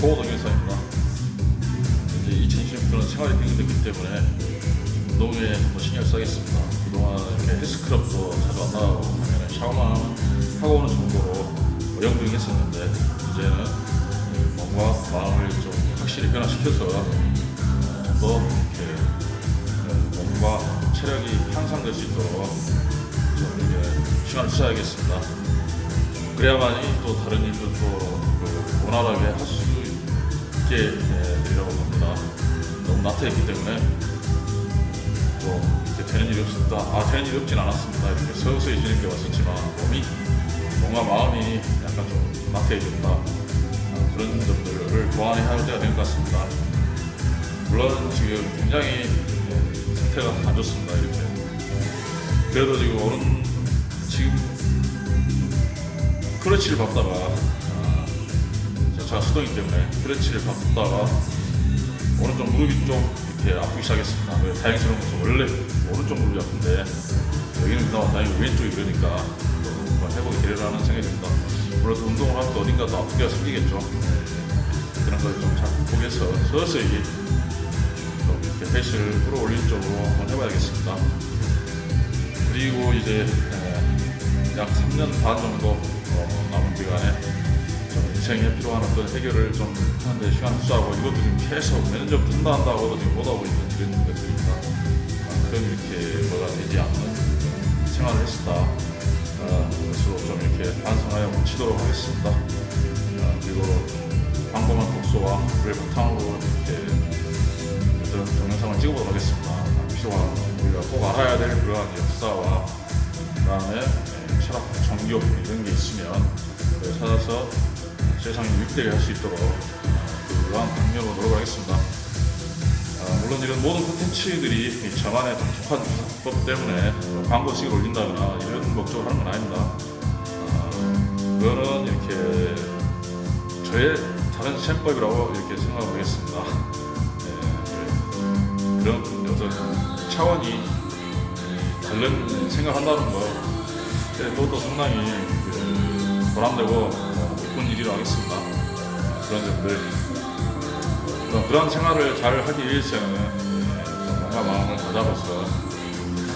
보호동영상입니다. 이제 2020년은 생활이 변경됐기 때문에 운동에 더 신경 써야겠습니다. 그동안 이렇게 헬스클럽도 자주 안 나가고 그냥 샤워만 하고 오는 정도로 영부영했었는데 이제는 몸과 마음을 좀 확실히 변화시켜서 더 이렇게 몸과 체력이 향상될 수 있도록 좀 이렇게 시간을 투자하겠습니다. 그래야만이 또 다른 일도 또그 원활하게 할 수 있 게 예, 되리라고 봅니다. 너무 나태했기 때문에 또 이렇게 되는 일이 없었다. 아 되는 일이 없진 않았습니다. 이렇게 서서히 게 왔었지만 몸이 뭔가 마음이 약간 좀 나태해졌다. 아, 그런 점들을 보완해야 할 때가 된것 같습니다. 물론 지금 굉장히 예, 상태가 안 좋습니다. 이렇게 그래도 지금 오른 지금 크러치를 밟다가 아, 제가 수동이기 때문에 크러치를 밟다가 오른쪽 무릎이 좀 이렇게 아프기 시작했습니다. 왜 다행스러운 것은 원래 오른쪽 무릎이 아픈데 여기는 그나마 다행히 왼쪽이 그러니까 또 한번 회복이 되리라는 생각이 듭니다. 물론 또 운동을 하면 또 어딘가 또 아프기가 생기겠죠. 네, 그런 걸 좀잘 극복해서 서서히 좀 이렇게 페이스를 끌어올린 쪽으로 한번 해봐야겠습니다. 그리고 이제 에, 약 3년 반 정도 어, 남은 기간에 좀 인생에 필요한 어떤 해결을 좀 하는데 시간 투자하고 이것도 지금 계속 몇년 전부터 한다 한다 하고도 지금 못하고 있는 이런 것들입니다. 아, 그런 이렇게 뭐가 되지 않는 생활을 했었다. 아, 그것으로 좀 이렇게 반성하여 묻히도록 하겠습니다. 아, 그리고 광범한 독서와 그를 바탕으로 이렇게 그런 동영상을 찍어보도록 하겠습니다. 아, 필요한 우리가 꼭 알아야 될 그러한 역사와 그 다음에 네, 철학, 종교 이런 게 있으면 찾아서 세상에 유익되게 할 수 있도록 아, 그러한 방면으로 노력하겠습니다. 아, 물론 이런 모든 콘텐츠들이 이 저만의 독특한 법 때문에 광고식을 올린다거나 이런 목적으로 하는 건 아닙니다. 아, 그거는 이렇게 저의 다른 셈법이라고 이렇게 생각을 하겠습니다. 네, 그런 어떤 차원이 다른 생각한다는 거 그것도 상당히 그 보람되고 어, 기쁜 일이라고 하겠습니다. 그런 점들 어, 그런 생활을 잘 하기 위해서는 좀 뭔가 마음을 다잡아서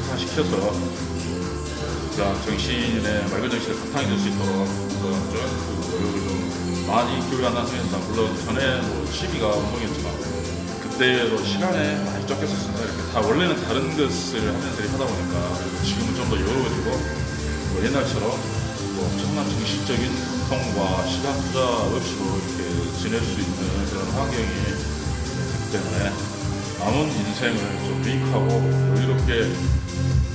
항상시켜서 그런 정신의 맑은 정신을 바탕이 될 수 있도록 좀 노력을 좀 많이 기울여한다는 생각이 듭니다. 물론 전에 뭐 취미가 운동이었지만 그때도 시간에 많이 쫓겼었습니다. 이렇게 다 원래는 다른 것을 하면서 하다 보니까 지금은 좀 더 여유로워지고 뭐 옛날처럼 뭐 엄청난 정신적인 고통과 시간 투자 없이도 이렇게 지낼 수 있는 그런 환경이 됐기 때문에 남은 인생을 좀 유익하고 여유롭게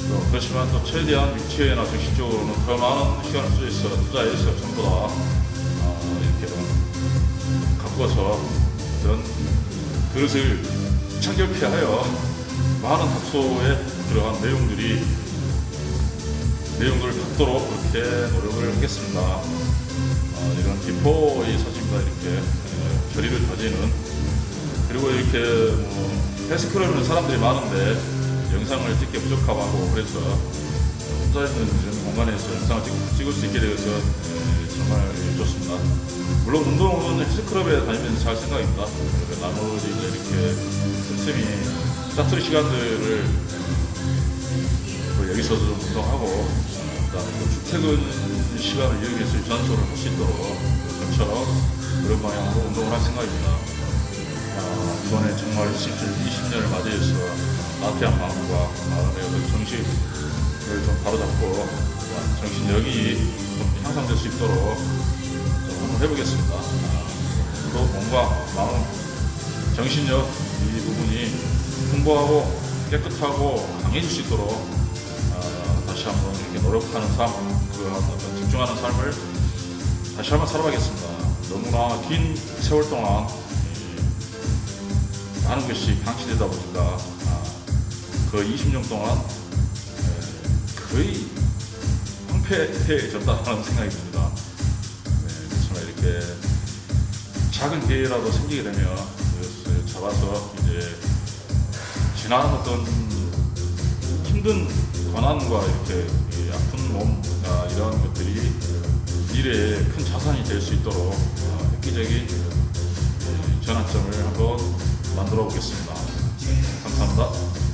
또 그렇지만 또 최대한 육체나 정신적으로는 더 많은 시간을 쓰여서 투자해서 전부 다 어, 이렇게 가꿔서 어떤 그것을 청결케 하여 많은 독서에 들어간 내용들이 내용들을 받도록 그렇게 노력을 하겠습니다. 어, 이런 비포의 사진과 이렇게 에, 결의를 가지는 그리고 이렇게 뭐 헬스클럽에는 사람들이 많은데 영상을 찍기 부족하고 하고 그래서 혼자 있는 이런 공간에서 영상을 찍, 찍을 수 있게 되어서 에, 정말 좋습니다. 물론 운동은 헬스클럽에 다니면서 잘 생각입니다. 나머지 이제 이렇게 틈틈이 짜투리 시간들을 뭐 여기서도 좀 운동하고 그다음에 또 출퇴근 시간을 이용해서 유산소를 할 수 있도록 저처럼 그런 방향으로 운동을 할 생각입니다. 아, 이번에 정말 20, 20년을 맞이해서 나태한 마음과 마음의 어떤 정신을 좀 바로잡고 정신력이 좀 향상될 수 있도록 좀 한번 해보겠습니다. 아, 또 몸과 마음, 정신력 이 부분이 풍부하고 깨끗하고 강해질 수 있도록 노력하는 삶, 그 어떤 집중하는 삶을 다시 한번 살아가겠습니다. 너무나 긴 세월 동안 이 많은 것이 방치되다 보니까 아, 그 20년 동안 에, 거의 황폐해졌다는 생각이 듭니다. 네, 그렇지만 이렇게 작은 기회라도 생기게 되면 그것을 잡아서 이제 지난 어떤 힘든 고난과 이렇게 이 아픈 몸과 이런 것들이 미래에 큰 자산이 될 수 있도록 어, 획기적인 장단점을 한번 만들어 보겠습니다. 감사합니다.